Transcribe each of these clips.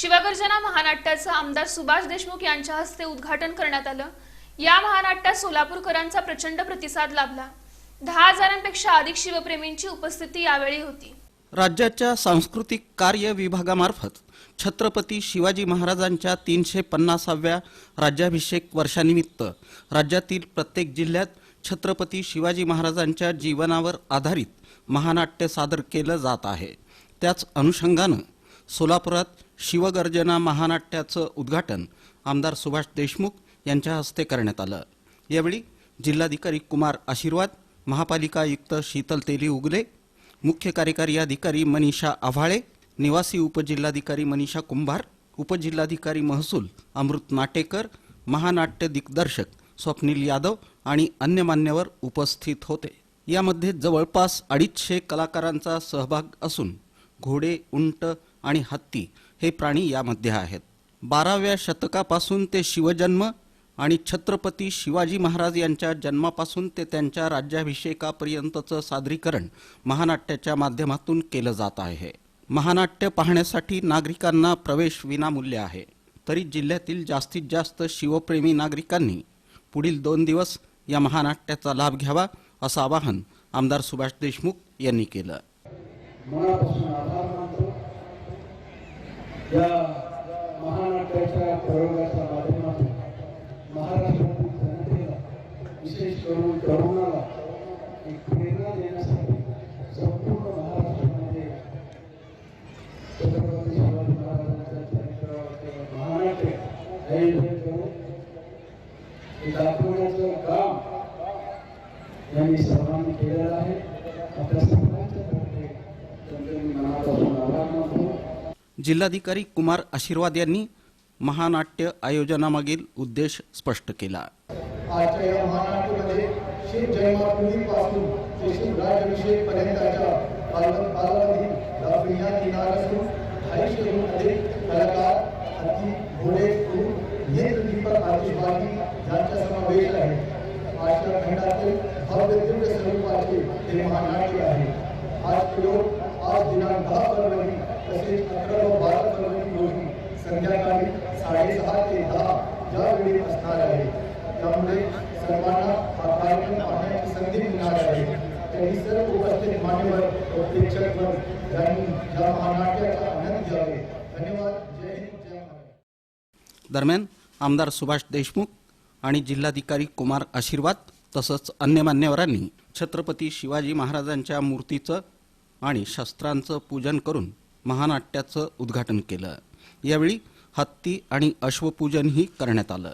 शिवगर्जना महानाट्याचं आमदार सुभाष देशमुख यांच्या हस्ते उद्घाटन करण्यात आलं. या महानाट्यात सोलापूरकरांचा प्रचंड प्रतिसाद लाभला. दहा हजारांपेक्षा अधिक शिवप्रेमींची उपस्थिती यावेळी होती. राज्याच्या सांस्कृतिक कार्य विभागामार्फत छत्रपती शिवाजी महाराजांच्या तीनशे पन्नासाव्या राज्याभिषेक वर्षानिमित्त राज्यातील प्रत्येक जिल्ह्यात छत्रपती शिवाजी महाराजांच्या जीवनावर आधारित महानाट्य सादर केलं जात आहे. त्याच अनुषंगानं सोलापुरात शिवगर्जना महानाट्याचं उद्घाटन आमदार सुभाष देशमुख यांच्या हस्ते करण्यात आलं. यावेळी जिल्हाधिकारी कुमार आशीर्वाद महापालिका आयुक्त शीतल तेली उगले मुख्य कार्यकारी अधिकारी मनीषा आव्हाळे निवासी उपजिल्हाधिकारी मनीषा कुंभार उपजिल्हाधिकारी महसूल अमृत नाटेकर महानाट्य दिग्दर्शक स्वप्नील यादव आणि अन्य मान्यवर उपस्थित होते. यामध्ये जवळपास अडीचशे कलाकारांचा सहभाग असून घोडे उंट आणि हत्ती हे प्राणी यामध्ये आहेत. बाराव्या शतकापासून ते शिवजन्म आणि छत्रपती शिवाजी महाराज यांच्या जन्मापासून ते त्यांच्या राज्याभिषेकापर्यंतचं सादरीकरण महानाट्याच्या माध्यमातून केलं जात आहे. महानाट्य पाहण्यासाठी नागरिकांना प्रवेश विनामूल्य आहे. तरी जिल्ह्यातील जास्तीत जास्त शिवप्रेमी नागरिकांनी पुढील दोन दिवस या महानाट्याचा लाभ घ्यावा असं आवाहन आमदार सुभाष देशमुख यांनी केलं. या महानाट्याच्या प्रयोगात माध्यमातून महाराष्ट्रातील जनतेला विशेष करून तरुणाला एक प्रेरणा देण्यासाठी संपूर्ण महाराष्ट्रामध्ये छत्रपती शिवाजी महाराजांच्या चरित्रावर महानाट्य आयोजन करून हे दाखवण्याचं काम यांनी सर्वांनी केलेलं आहे आपल्या सर्वांच्या तर्फे त्यांचे मी मनापासून आभार मानतो जिल्हाधिकारी कुमार आशीर्वाद यांनी महानाट्य आयोजनामागील उद्देश स्पष्ट केला. आजच्या या महानाट्यामध्ये शिव जन्माष्टमीपासून ते कालावधीत येणार असून अडीचशेहून अधिक कलाकार हत्ती घोडे नेत्रदीपक आतिषबाजी यांचा समावेश आहे. आजच्या खंडातील भव्य दिव्य स्वरूपाचे हे महानाट्य आहे. आज आज दिनांक दहा फरवरी तसेच अकरा व बारा फरवरी रोजी संध्याकाळी साडेसहा ते दहा या वेळी असणार आहे. त्यामुळे सर्वांना हा कार्यक्रम पाहण्याची संधी मिळणार आहे. तरी सर्व उपस्थित मान्यवर व प्रेक्षकवर यांनी या महानाट्याचा आनंद घ्यावे. धन्यवाद. जय हिंद जय महाराष्ट्र. दरम्यान आमदार सुभाष देशमुख आणि जिल्हाधिकारी कुमार आशीर्वाद तसंच अन्य मान्यवरांनी छत्रपती शिवाजी महाराजांच्या मूर्तीचं आणि शस्त्रांचं पूजन करून महानाट्याचं उद्घाटन केलं. यावेळी हत्ती आणि अश्वपूजनही करण्यात आलं.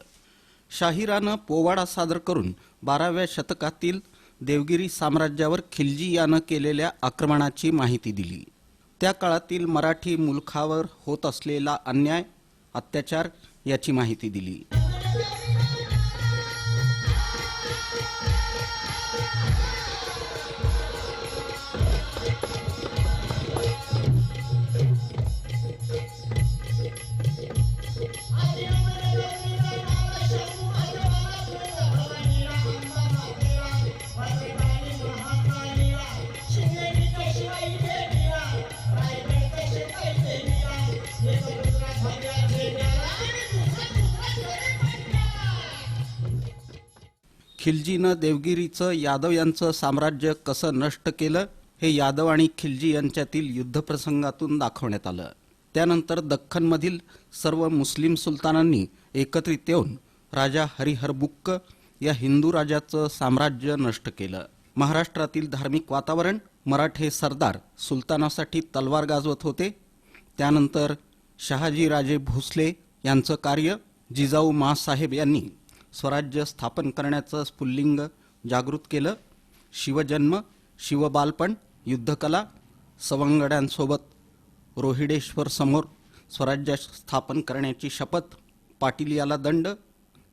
शाहिरानं पोवाडा सादर करून बाराव्या शतकातील देवगिरी साम्राज्यावर खिलजी यानं केलेल्या आक्रमणाची माहिती दिली. त्या काळातील मराठी मुलखावर होत असलेला अन्याय अत्याचार याची माहिती दिली. खिलजीनं देवगिरीचं यादव यांचं साम्राज्य कसं नष्ट केलं हे यादव आणि खिलजी यांच्यातील युद्धप्रसंगातून दाखवण्यात आलं. त्यानंतर दख्खनमधील सर्व मुस्लिम सुलतानांनी एकत्रित येऊन राजा हरिहरबुक्क या हिंदू राजाचं साम्राज्य नष्ट केलं. महाराष्ट्रातील धार्मिक वातावरण मराठे सरदार सुलतानासाठी तलवार गाजवत होते. त्यानंतर शहाजीराजे भोसले यांचं कार्य जिजाऊ मासाहेब यांनी स्वराज्य स्थापन करण्याचं स्फुल्लिंग जागृत केलं. शिवजन्म शिवबालपण युद्धकला सवंगड्यांसोबत रोहिडेश्वर समोर स्वराज्य स्थापन करण्याची शपथ पाटील याला दंड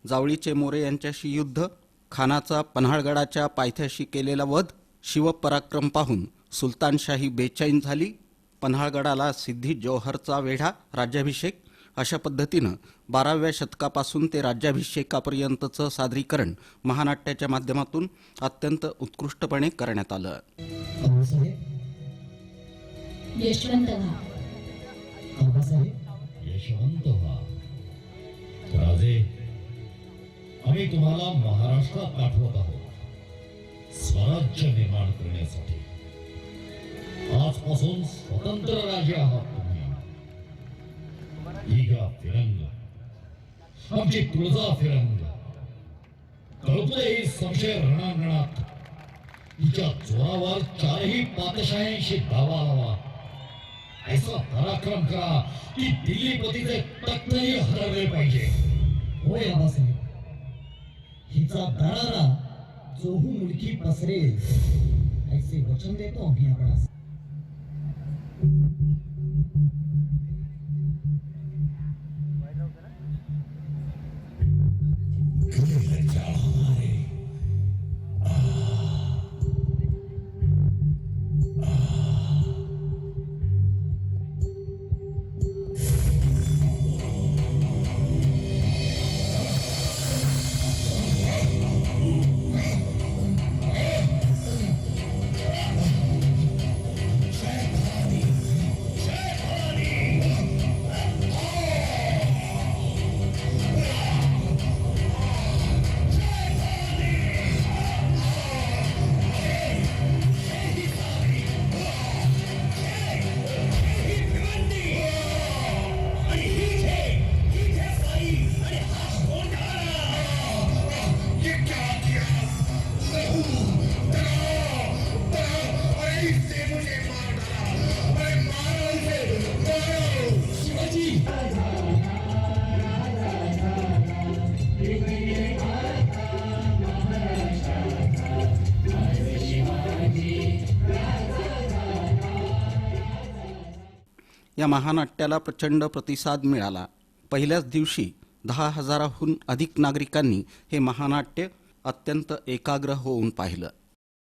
जावळीचे मोरे यांच्याशी युद्ध खानाचा पन्हाळगडाच्या पायथ्याशी केलेला वध शिवपराक्रम पाहून सुलतानशाही बेचैन झाली. पन्हाळगडाला सिद्धी जौहरचा वेढा राज्याभिषेक अशा पद्धतीनं बाराव्या शतकापासून ते राज्याभिषेकापर्यंतचं सादरीकरण महानाट्याच्या माध्यमातून अत्यंत उत्कृष्टपणे करण्यात आलं. आम्ही तुम्हाला महाराष्ट्रात पाठवत आहोत. स्वराज्य निर्माण करण्यासाठी. आजपासून स्वतंत्र राज्य आहात तुम्ही फिरंग आमची तुळजा फिरंग कळतोय संशय रणांगणात हिच्या जोरावर चारही पातशाह्यांशी दावा लावा ऐसा पराक्रम करा की दिल्लीपतीचे तख्तही हरवले पाहिजे होय आबासाहेब हिचा दरारा जोहू मुलकी पसरेल ऐसे वचन देतो आम्ही आपणास या महानाट्याला प्रचंड प्रतिसाद मिळाला. पहिल्याच दिवशी दहा हजाराहून अधिक नागरिकांनी हे महानाट्य अत्यंत एकाग्र होऊन पाहिलं.